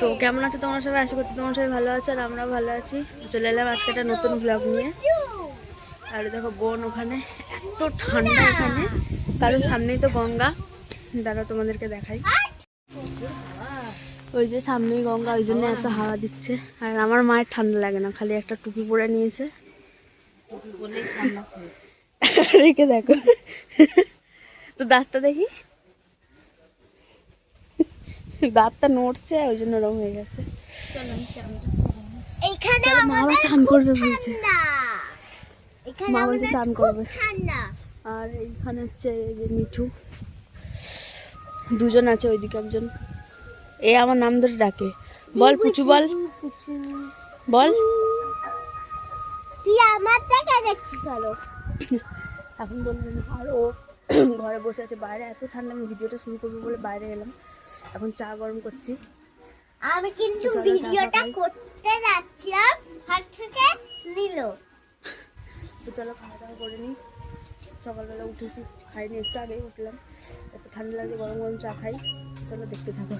তো কেমন আছো? তোমার সবাই আশা করছি তোমার সবাই ভালো আছো আর আমরাও ভালো আছি। চলে এলাম আজকে একটা নতুন ব্লগ নিয়ে। আর দেখো বোন ওখানে এত ঠান্ডা এখানে। কারণ সামনেই তো গঙ্গা। দাঁড়াও তোমাদেরকে দেখাই। ওই যে সামনেই গঙ্গা ওই জন্য এত হাওয়া দিচ্ছে। আর আমার মায়ের ঠান্ডা লাগে না খালি একটা টুপি পরে নিয়েছে। রেখে দেখো। তো দাঁতটা দেখি। দাঁতটা নড়ছে ওই জন্য রং হয়ে গেছে। চান করবে বলছে। মা বলছে আমাদের চান করবে। আর এইখানে হচ্ছে যে মিঠু। দুজন আছে ওইদিকে একজন। এ আমার নাম ধরে ডাকে। বল পুচু বল। বল। তুই আমার দেখছিস এখন বলবেন আর ও ঘরে বসে আছে। বাইরে এত ঠান্ডা আমি ভিডিওটা শুরু করব বলে বাইরে এলাম। এখন চা গরম করছি। আমি কিন্তু ভিডিওটা করতে যাচ্ছিলাম হাত থেকে নিল। তো চলো খাওয়া দাওয়া করে নিই। সকালবেলা উঠেছি খাইনি একটু আগে উঠলাম। এত ঠান্ডা লাগে গরম গরম চা খাই। চলো দেখতে থাকো।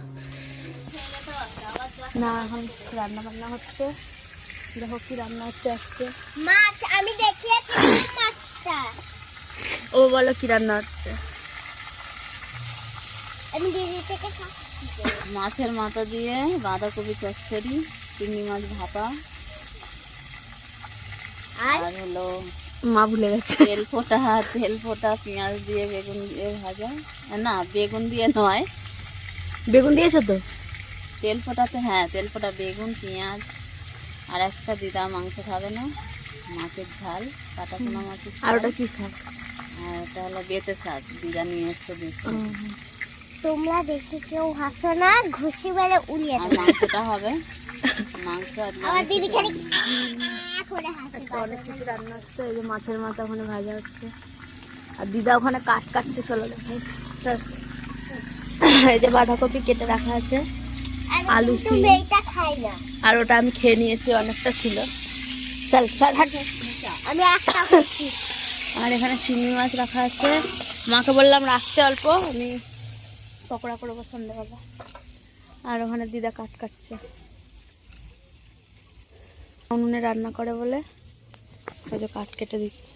না এখন রান্না বান্না হচ্ছে। দেখো কি রান্না হচ্ছে আজকে। মাছ আমি দেখিয়েছি মাছটা। ও বলো কি রান্না হচ্ছে আমি দিদি থেকে খাচ্ছি মাছের মাথা দিয়ে বাঁধাকপি চচ্চড়ি চিংড়ি মাছ ভাপা। আর? হলো মা ভুলে গেছে। তেল ফোটা তেল ফোটা পেঁয়াজ দিয়ে বেগুন দিয়ে ভাজা। না বেগুন দিয়ে নয়। বেগুন দিয়েছ তো? তেল ফোটাতে হ্যাঁ তেল ফোটা বেগুন পেঁয়াজ। আর একটা দিদা মাংস খাবে না মাছের ঝাল কাটা পোনা মাছের আর ওটা কি শাক? আর ওটা হলো বেতে শাক দিদা নিয়ে এসছে দেখতে তোমরা দেখে কেউ হাসো না ঘুষি মেরে উড়িয়ে আর মাংসটা হবে? মাংস আর আমার দিদি খালি করে হাসে অনেক কিছু রান্না হচ্ছে এই যে মাছের মাথা ওখানে ভাজা হচ্ছে। আর দিদা ওখানে কাট কাটছে চলো দেখাই চল। এই যে বাঁধাকপি কেটে রাখা আছে আলু আলু খাই না। আর ওটা আমি খেয়ে নিয়েছি অনেকটা ছিল। চল চল আমি আর এখানে চিংড়ি মাছ রাখা আছে। মাকে বললাম রাখতে অল্প আমি পকোড়া করব সন্ধ্যাবেলা আর ওখানে দিদা কাট কাটছে। উনুনে রান্না করে বলে যে কাঠ কেটে দিচ্ছে।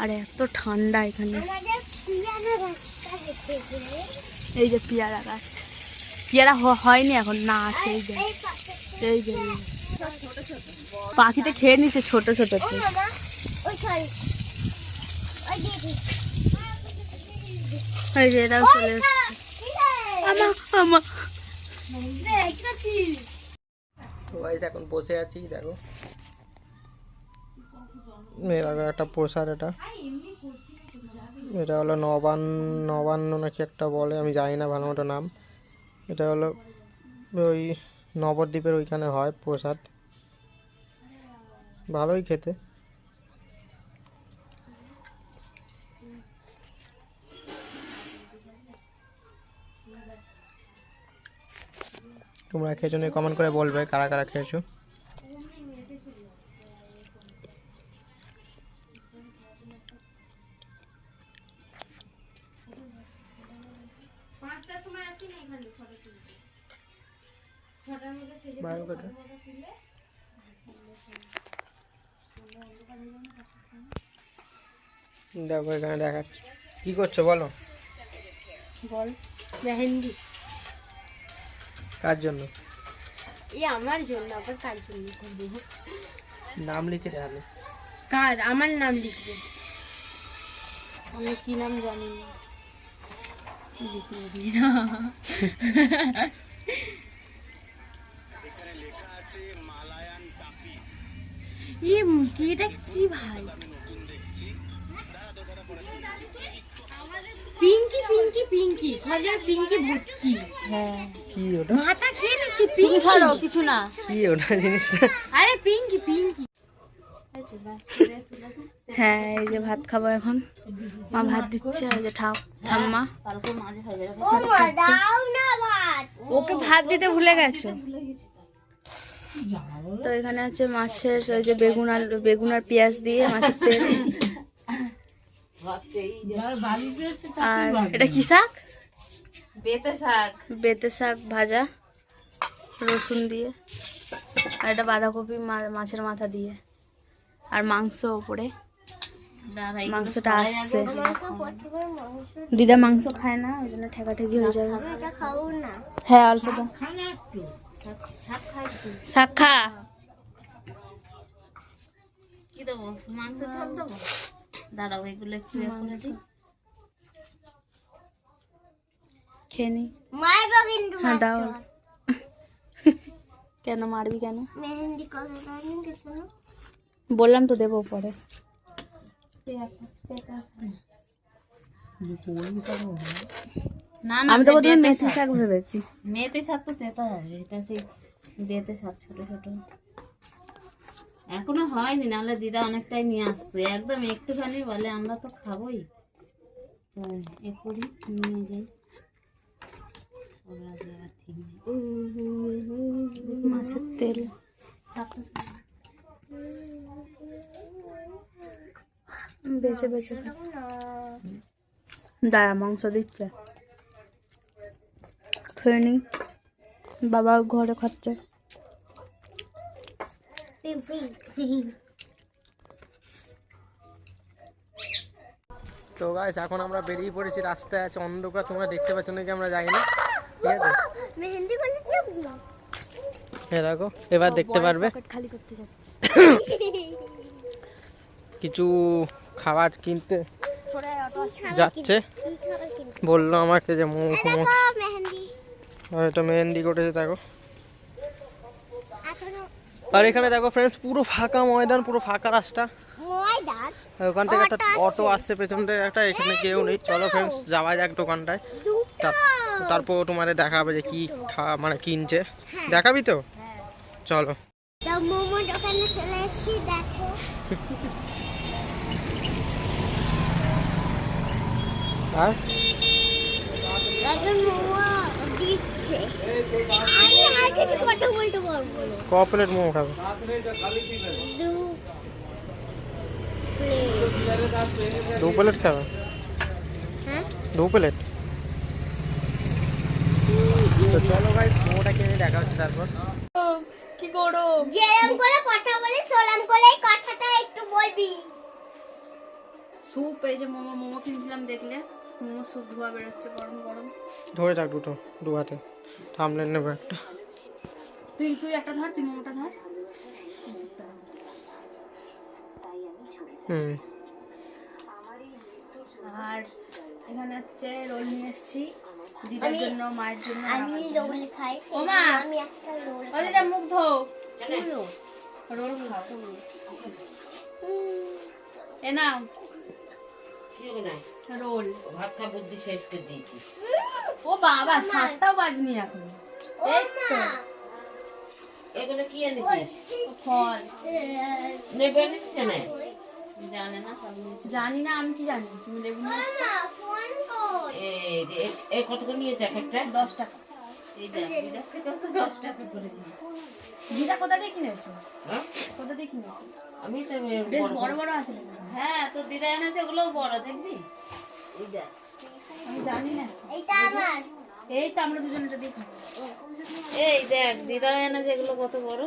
আর, এত ঠান্ডা এখানে। এই যে পেয়ারা গাছ। পেয়ারা হয়নি এখন, না, আছে, এই যে। এই যে পাখিতে খেয়ে নিচ্ছে, ছোট ছোট ওই যে চলে এসছে। তো গাইস এখন বসে আছি দেখো। এর আগে একটা প্রসার এটা। এটা হলো নবান্ন নবান্ন নাকি একটা বলে আমি জানি না ভালো মতো নাম। এটা হলো ওই নবদ্বীপের ওইখানে হয় প্রসাদ। ভালোই খেতে। তোমরা খেয়েছো নিয়ে কমেন্ট করে বলবে কারা কারা খেয়েছো। দেখো এখানে দেখাচ্ছি। কি করছ বলো? বল। মেহেন্দি। কার জন্য? এই আমার জন্য আবার কার জন্য নাম লিখে দেখালে কার? আমার নাম লিখবে। আমি কি নাম জানি না। কি এটা কি ভাই? পিঙ্কি পিঙ্কি পিঙ্কি পিঙ্কি ভর্তি হ্যাঁ। কি ওটা? মাথা খেয়ে নিচ্ছে পিঙ্কি। ছাড়ো কিছু না। কি ওটা জিনিসটা? আরে পিঙ্কি পিঙ্কি। হ্যাঁ এই যে ভাত খাব এখন। মা ভাত দিচ্ছে এই যে ঠাম্মা। কালকে মাঝে ভাজা ও মা দাও না ভাত। ওকে ভাত দিতে ভুলে গেছো। তো এখানে হচ্ছে মাছের ওই যে বেগুন আলু বেগুন আর পেঁয়াজ দিয়ে মাছের তেল। আর এটা কি শাক? বেতে শাক। বেতে শাক ভাজা রসুন দিয়ে আর এটা বাঁধাকপি মাছের মাথা দিয়ে আর মাংস ওপরে। মাংসটা আসছে। দিদা মাংস খায় না ওই জন্য ঠেকাঠেকি হয়ে যাবে। হ্যাঁ অল্প শাক খা। কি দেবো? মাংস দেবো? দাঁড়াও এগুলো একটু করে দিই। খেয়ে নি? হ্যাঁ দাও। কেন মারবি কেন? বললাম তো দেবো পরে। না না আমি তো প্রথমে মেথি শাক। শাক। ভেবেছি। মেথি শাক তো তেতা হবে এটা সেই বেতে শাক ছোট ছোট। এখনও হয়নি, নাহলে দিদা অনেকটাই নিয়ে আসতো একদম একটুখানি বলে, আমরা তো খাবোই। এ করি, নিয়ে যাই। মাছের তেল। বেছে বেছে দাঁড়া, মাংস দিচ্ছে। খেয়ে নি। বাবা ঘরে খাচ্ছে। তো গাইস এখন আমরা বেরিয়ে পড়েছি রাস্তায় আছে অন্ধকার তোমরা দেখতে পাচ্ছ নাকি আমরা যাই না। ঠিক আছে? মেহেন্দি দেখো এবার দেখতে পারবে। খালি করতে যাচ্ছে। কিছু খাবার কিনতে যাচ্ছে। বলল আমাকে যে মুখ মুখ মেহেন্দি। এটা মেহেন্দি করেছে দেখো। আর এখানে দেখো ফ্রেন্ডস পুরো ফাঁকা ময়দান পুরো ফাঁকা রাস্তা। ওখান থেকে একটা অটো আসছে পেছন থেকে একটা এখানে কেউ নেই। চলো ফ্রেন্ডস যাওয়া যাক দোকানটায়। তারপর তোমার দেখাবে যে কি খা মানে কিনছে। দেখাবি তো? চলো। মোমো দোকানে চলে এসেছি দেখো। আর? মোমো দিচ্ছে। আমি আর কিছু কথা বলতে পারব ক প্লেট মোমো খাবে? দু প্লেট। খাবে? হ্যাঁ? দু প্লেট? তো চলো ভাই মোমোটা কিনে দেখা হচ্ছে তারপর। কি করো? যেরম করে কথা বলি সোলাম করে কথাটা একটু বলবি। স্যুপ এই যে মোমো মোমো কিনছিলাম দেখলে। মোমো স্যুপ ধোয়া বেরোচ্ছে গরম গরম। ধরে থাক দুটো দু হাতে থামলেন নেব একটা। তুই তুই একটা ধর তুই মোমোটা ধর। আর এখানে হচ্ছে রোল নিয়ে এসেছি। দিদার জন্য মায়ের জন্য আমি রোল খাই ও মা! আমি একটা রোল ও দিদা মুখ ধো। রোল খাও। এ নাও। রোল। ভাতটা বুদ্ধি শেষ করে দিয়েছিস। ও বাবা সাতটাও বাজনি এখন। এই তো। এগুলো কি এনেছিস? ফল নেবে এনেছিস না জানে না জানি না আমি কি জানি? তুমি লেবু এ- এ কত করে নিয়েছে এক একটা? দশ টাকা। দিদা কোথা দিয়ে কিনেছো? হ্যাঁ? কোথা দিয়ে কিনেছো? আমি তো বেশ বড় বড় আছে? হ্যাঁ তো দিদা এনেছে ওগুলোও বড় দেখবি? আমি জানি না। এইটা আমার। এই তো আমরা দুজন খাব। এই দেখ দিদা এনেছে এগুলো কত বড়।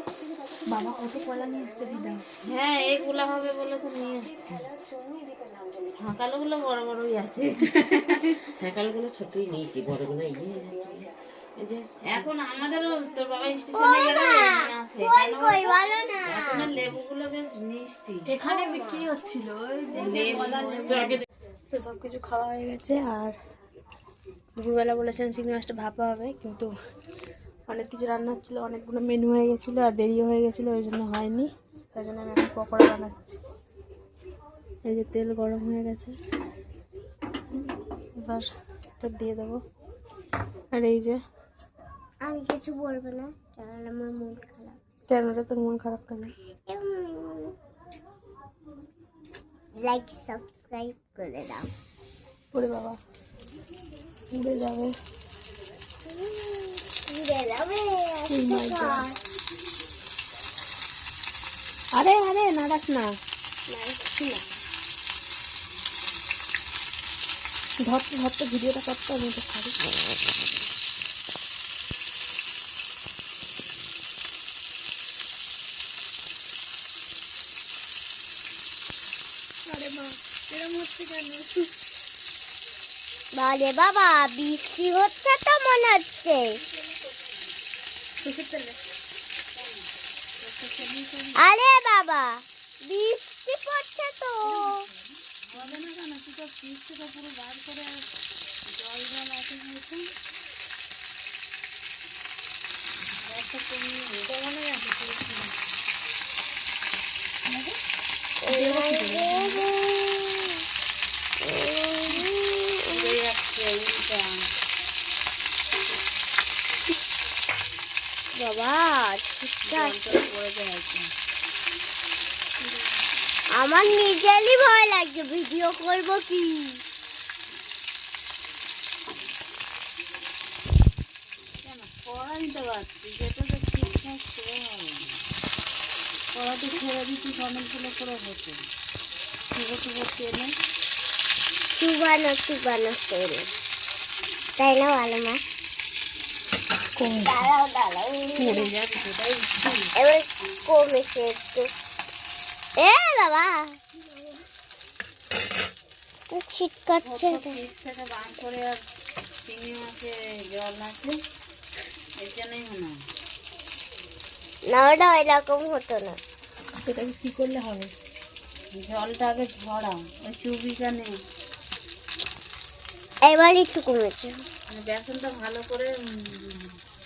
বাবা কত কলা নিয়ে এসছে দিদা। হ্যাঁ এইগুলো হবে বলে তো নিয়ে এসছি। সকালগুলো বড় বড়ই আছে। ছোটই নিয়েছি বড়গুলো ইয়ে এই যে এখন আমাদেরও তোর বাবা স্টেশনে গেলে আসে এখন লেবুগুলো বেশ মিষ্টি। এখানে বিক্রি হচ্ছিল। তো সব কিছু খাওয়া হয়ে গেছে আর দুপুরবেলা বলেছেন চিংড়ি মাছটা ভাপা হবে কিন্তু অনেক কিছু রান্না হচ্ছিল অনেকগুলো মেনু হয়ে গেছিল আর দেরিও হয়ে গেছিল ওই জন্য হয়নি তাই জন্য আমি এখন পকোড়া বানাচ্ছি। এই যে তেল গরম হয়ে গেছে এবার এটা দিয়ে দেবো। আর এই যে আমি কিছু বলব না কারণ আমার মন খারাপ। কেন রে তোর মন খারাপ কেন? লাইক সাবস্ক্রাইব করে দাও। ওরে বাবা। উড়ে যাবে। Oh God. আরে না রাখ না। ধর ধর তো ভিডিওটা করতে আমি তো ছাড়ি আরে মা এরম হচ্ছে কেন বারে বাবা, বৃষ্টি হচ্ছে তো মনে হচ্ছে। আরে বাবা, বৃষ্টি পড়ছে তো। জল জল আছে হয়েছে গ্যাসটা কমিয়ে কমানো আছে উড়ে যাচ্ছে উল্টা বাবা ঠিকঠাক জল পড়ে যাচ্ছে আমার নিজেরই ভয় লাগছে ভিডিও করব কি? পারছি যেটা তো ঠিকঠাক ছেড়ে দিচ্ছি কমেন্টগুলো করে হতো চুবানো চুবানো তাই না ভালো মা? দাঁড়াও এবার কমেছে একটু। এ বাবা! ছিটকাচ্ছে ফ্রিজ করে আর চিংড়ি মাছে জল আছে এর জন্যই মনে হয়। না ওটা এরকম হতো না। সেটাকে কি করলে হবে? জলটা আগে ঝরা ওই চুবিটা নেই এবার একটু কমেছে। মানে বেসনটা ভালো করে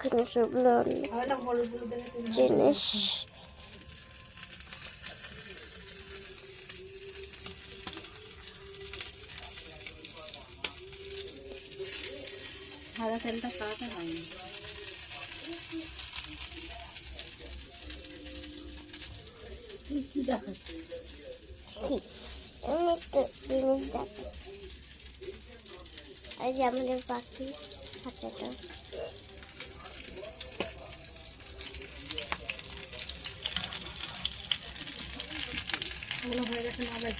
কোনো সেগুলো হবে না হলুদ হলুদ জিনিস সাদা তেলটা হয় এই যে আমাদের পাখি হাতেটা। ওগুলো হয়ে গেছে না বেশ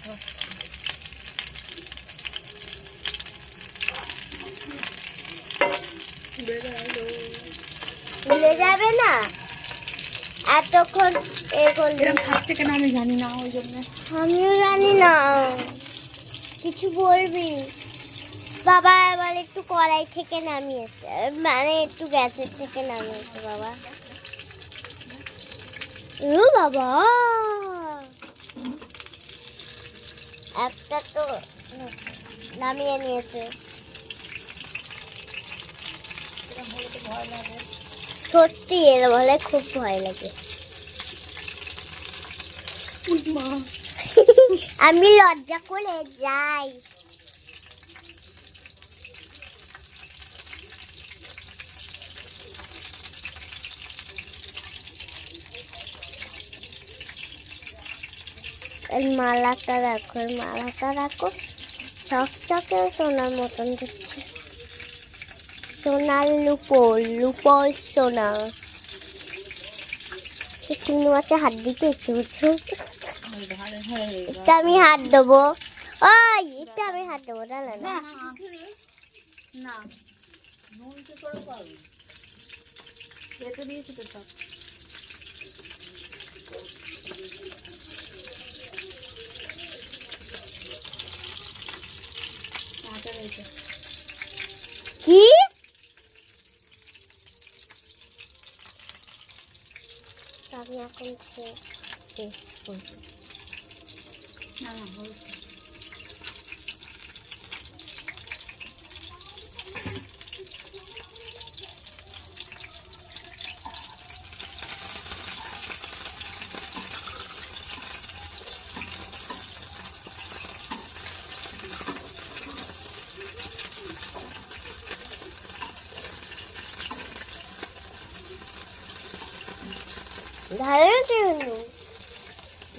ভুলে যাবে না? এতক্ষণ এরকম খাচ্ছে কেন আমি জানি না ওই জন্য। আমিও জানি না। কিছু বলবি? বাবা এবার একটু কড়াই থেকে নামিয়েছে মানে একটু গ্যাসের থেকে নামিয়েছে বাবা। ও বাবা! একটা তো নামিয়ে নিয়েছে। সত্যি এর বলে খুব ভয় লাগে। আমি লজ্জা করে যাই। এই মালাটা রাখো এই মালাটা রাখো চকচকে সোনার মতন দিচ্ছে। সোনার লুপো লুপো সোনা। চিংড়ি মাছে হাত দিতে একটু এটা আমি হাত দেবো। ওই, এটা আমি হাত দেবো দাঁড়া না না। নুন কি? আমি এখন টেস্ট না না হয়েছে হলো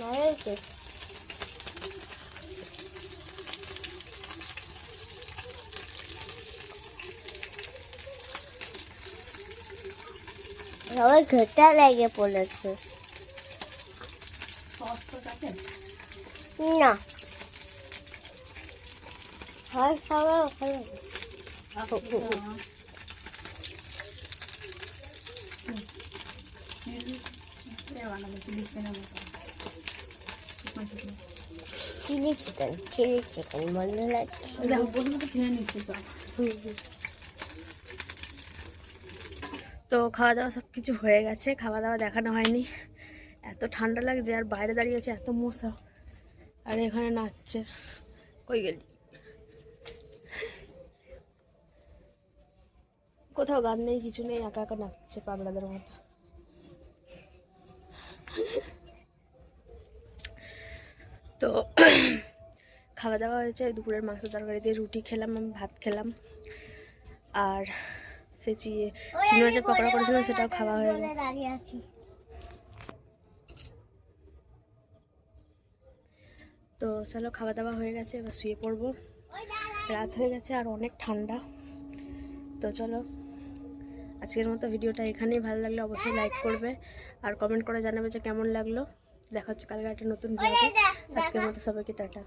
হয়েছে সবাই ঘেটা লেগে পড়েছে না হয় সবাই ওখানে চিলি চিকেন চিলি চিকেন বন্ধু লাগছে দেখো তো খেয়ে নিচ্ছে তো। তো খাওয়া দাওয়া সব কিছু হয়ে গেছে খাওয়া দাওয়া দেখানো হয়নি। এত ঠান্ডা লাগছে আর বাইরে দাঁড়িয়ে আছে এত মশা। আর এখানে নাচছে। কই গেলি? কোথাও গান নেই কিছু নেই একা একা নাচছে পাগলাদের মতো। তো খাওয়া দাওয়া হয়েছে দুপুরের মাংস তরকারি দিয়ে রুটি খেলাম আমি ভাত খেলাম। আর সে চিয়ে চিংড়ি মাছের পকোড়া করেছিলাম সেটাও খাওয়া হয়ে গেছে। তো চলো খাওয়া দাওয়া হয়ে গেছে এবার শুয়ে পড়ব। রাত হয়ে গেছে আর অনেক ঠান্ডা। তো চলো আজকের মতো ভিডিওটা এখানেই ভালো লাগলে অবশ্যই লাইক করবে। আর কমেন্ট করে জানাবে যে কেমন লাগল। দেখা হচ্ছে। কালকে একটা নতুন আজকের মতো সবাইকে টাটা।